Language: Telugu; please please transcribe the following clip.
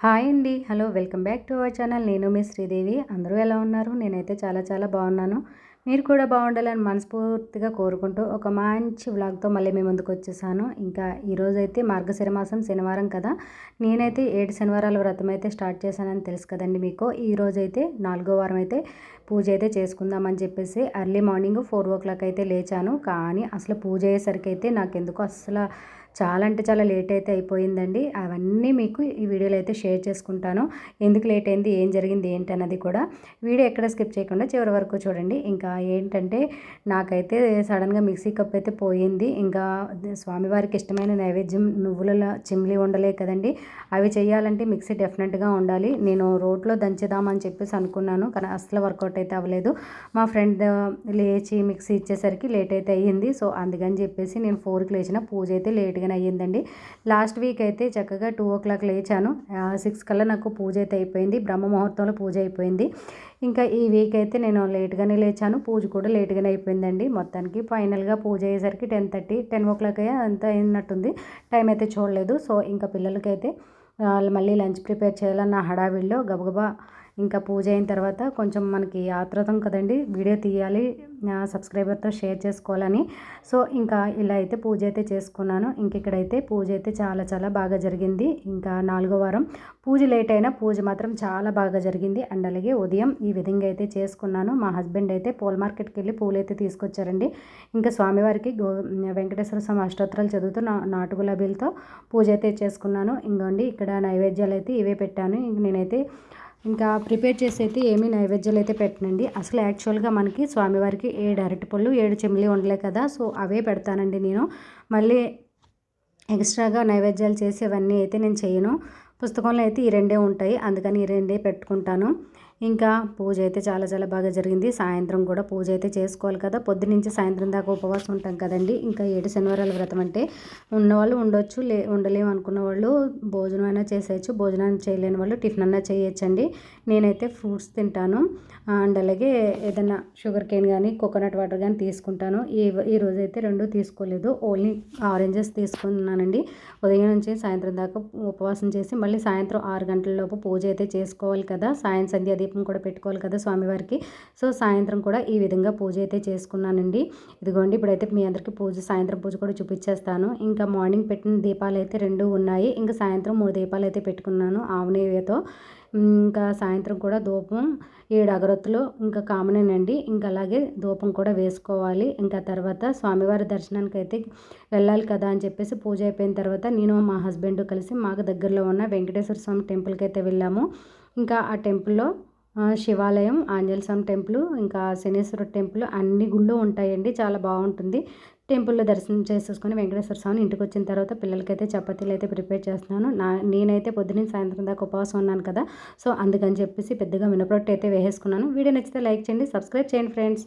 హాయ్ అండి. Hello welcome back to our channel. నేను మీ శ్రీదేవి. అందరూ ఎలా ఉన్నారు? నేనైతే చాలా చాలా బాగున్నాను. మీరు కూడా బాగుండాలని మనస్ఫూర్తిగా కోరుకుంటూ ఒక మంచి వ్లాగ్తో మళ్ళీ మీ ముందుకు వచ్చేసాను. ఇంకా ఈరోజైతే మార్గశిర మాసం శనివారం కదా. నేనైతే ఏడు శనివారాల వ్రతం అయితే స్టార్ట్ చేశానని తెలుసు కదండి మీకు. ఈరోజైతే నాలుగో వారం అయితే పూజ అయితే చేసుకుందామని చెప్పేసి early morning four o'clock అయితే లేచాను. కానీ అసలు పూజ అయ్యేసరికి అయితే నాకు ఎందుకు అసలు చాలా అంటే చాలా లేట్ అయితే అయిపోయిందండి. అవన్నీ మీకు ఈ వీడియోలో అయితే షేర్ చేసుకుంటాను. ఎందుకు లేట్ అయింది ఏం జరిగింది ఏంటి అన్నది కూడా వీడియో ఎక్కడ స్కిప్ చేయకుండా చివరి వరకు చూడండి. ఇంకా ఏంటంటే నాకైతే సడన్గా మిక్సీ కప్ అయితే పోయింది. ఇంకా స్వామివారికి ఇష్టమైన నైవేద్యం నువ్వుల చిమ్లీ ఉండలే కదండి. అవి చేయాలంటే మిక్సీ డెఫినెట్గా ఉండాలి. నేను రోడ్లో దంచుదామని చెప్పేసి అనుకున్నాను కానీ అసలు వర్కౌట్ అయితే అవ్వలేదు. మా ఫ్రెండ్ లేచి మిక్సీ ఇచ్చేసరికి లేట్ అయితే అయ్యింది. సో అందుకని చెప్పేసి నేను ఫోర్కి లేచిన పూజ అయితే లేట్గా లేట్గానే అయ్యిందండి. లాస్ట్ వీక్ అయితే చక్కగా టూ ఓ క్లాక్ లేచాను. సిక్స్ కల్లా నాకు పూజ అయితే అయిపోయింది. బ్రహ్మ ముహూర్తంలో పూజ అయిపోయింది. ఇంకా ఈ వీక్ అయితే నేను లేట్గానే లేచాను. పూజ కూడా లేట్గానే అయిపోయిందండి. మొత్తానికి ఫైనల్గా పూజ అయ్యేసరికి ten thirty ten o'clock అయ్యే అంత అయినట్టుంది. టైం అయితే చూడలేదు. సో ఇంకా పిల్లలకైతే మళ్ళీ లంచ్ ప్రిపేర్ చేయాలన్న హడావిడిలో గబగబా ఇంకా పూజ అయిన తర్వాత కొంచెం మనకి ఆత్రతం కదండి. వీడియో తీయాలి. సబ్స్క్రైబర్తో షేర్ చేసుకోవాలని. సో ఇంకా ఇలా అయితే పూజ అయితే చేసుకున్నాను. ఇంక ఇక్కడైతే పూజ అయితే చాలా చాలా బాగా జరిగింది. ఇంకా నాలుగో వారం. పూజ లేట్ అయినా పూజ మాత్రం చాలా బాగా జరిగింది. అండ్ అలాగే ఉదయం ఈ విధంగా అయితే చేసుకున్నాను. మా హస్బెండ్ అయితే పూల మార్కెట్కి వెళ్ళి పూలు అయితే తీసుకొచ్చారండి. ఇంకా స్వామివారికి గో వెంకటేశ్వర స్వామి అష్టోత్తరాలు చదువుతూ నాటు గులాబీలతో పూజ అయితే చేసుకున్నాను. ఇంకోండి ఇక్కడ నైవేద్యాలు అయితే ఇవే పెట్టాను. ఇంక నేనైతే ఇంకా ప్రిపేర్ చేసి అయితే ఏమీ నైవేద్యాలు అయితే పెట్టనండి. అసలు యాక్చువల్గా మనకి స్వామివారికి ఏడు అరటిపళ్ళు ఏడు చెమ్మిలి ఉండలే కదా సో అవే పెడతానండి నేను. మళ్ళీ ఎక్స్ట్రాగా నైవేద్యాలు చేసి అవన్నీ అయితే నేను చేయను. పుస్తకంలో అయితే ఈ రెండే ఉంటాయి అందుకని ఈ రెండే పెట్టుకుంటాను. ఇంకా పూజ అయితే చాలా చాలా బాగా జరిగింది. సాయంత్రం కూడా పూజ అయితే చేసుకోవాలి కదా. పొద్దునుంచి సాయంత్రం దాకా ఉపవాసం ఉంటాం కదండి. ఇంకా ఏడు శనివారాల వ్రతం అంటే ఉన్నవాళ్ళు ఉండొచ్చు లే ఉండలేము అనుకున్న వాళ్ళు భోజనం అయినా చేసేయచ్చు. భోజనం చేయలేని వాళ్ళు టిఫిన్ అన్నా చేయొచ్చండి. నేనైతే ఫ్రూట్స్ తింటాను. అండ్ అలాగే ఏదైనా షుగర్ కేన్ కానీ కోకోనట్ వాటర్ కానీ తీసుకుంటాను. ఈ ఈ రోజైతే రెండు తీసుకోలేదు. ఓన్లీ ఆరెంజెస్ తీసుకున్నానండి. ఉదయం నుంచి సాయంత్రం దాకా ఉపవాసం చేసి మళ్ళీ సాయంత్రం ఆరు గంటల లోపు పూజ అయితే చేసుకోవాలి కదా. సాయం సంధ్య దీపం కూడా పెట్టుకోవాలి కదా స్వామివారికి. సో సాయంత్రం కూడా ఈ విధంగా పూజ అయితే చేసుకున్నానండి. ఇదిగోండి ఇప్పుడైతే మీ అందరికీ పూజ సాయంత్రం పూజ కూడా చూపించేస్తాను. ఇంకా మార్నింగ్ పెట్టిన దీపాలు అయితే రెండు ఉన్నాయి. ఇంకా సాయంత్రం మూడు దీపాలు అయితే పెట్టుకున్నాను ఆవునేయతో ఇంకా సాయంత్రం కూడా ధూపం ఏడు అగరొత్తులు ఇంకా కామనేనండి. ఇంకా అలాగే ధూపం కూడా వేసుకోవాలి. ఇంకా తర్వాత స్వామివారి దర్శనానికి అయితే వెళ్ళాలి కదా అని చెప్పేసి పూజ అయిపోయిన తర్వాత నేను మా హస్బెండ్ కలిసి మాకు దగ్గరలో ఉన్న వెంకటేశ్వర స్వామి టెంపుల్కి అయితే వెళ్ళాము. ఇంకా ఆ టెంపుల్లో శివాలయం ఆంజనేయ టెంపుల్ ఇంకా శనేశ్వర టెంపుల్ అన్ని గుళ్ళు ఉంటాయండి. చాలా బాగుంటుంది. టెంపుల్లో దర్శనం చేసేసుకొని వెంకటేశ్వర స్వామిని ఇంటికి వచ్చిన తర్వాత పిల్లలకైతే చపాతీలు అయితే ప్రిపేర్ చేస్తున్నాను. నా నేనైతే పొద్దున్న సాయంత్రం దాకా ఉపవాసం ఉన్నాను కదా. సో అందుకని చెప్పేసి పెద్దగా మినప్రొట్టు అయితే వేసేసుకున్నాను. వీడియో నచ్చితే లైక్ చేయండి సబ్స్క్రైబ్ చేయండి ఫ్రెండ్స్.